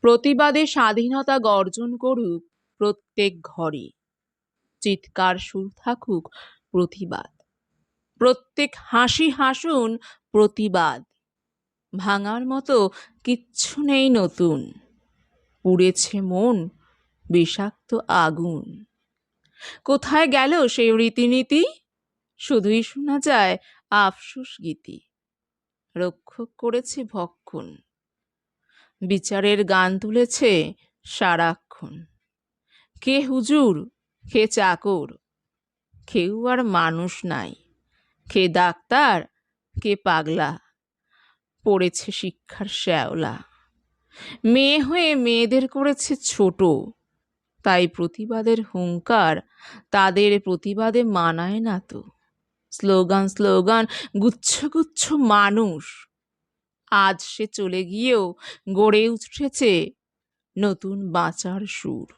প্রতিবাদে স্বাধীনতা গর্জন করুক প্রত্যেক ঘরে। চিৎকার সুর থাকুক প্রতিবাদ। প্রত্যেক হাসি হাসুন প্রতিবাদ। ভাঙার মতো কিচ্ছু নেই নতুন। পুড়েছে মন, বিষাক্ত আগুন। কোথায় গেল সেই রীতিনীতি? শুধুই শোনা যায় আফসোস গীতি। রক্ষক করেছে ভক্ষণ। বিচারের গান তুলেছে সারাক্ষণ। কে হুজুর? কে চাকর? কেউ আর মানুষ নাই। কে ডাক্তার? কে পাগলা? পড়েছে শিক্ষার শ্যাওলা। মেয়ে হয়ে মেয়েদের করেছে ছোট। তাই প্রতিবাদের হুঙ্কার তাদের প্রতিবাদে মানায় না তো। স্লোগান স্লোগান, গুচ্ছ গুচ্ছ মানুষ। আজ সে চলে গিয়েও গড়ে উঠেছে নতুন বাঁচার সুর।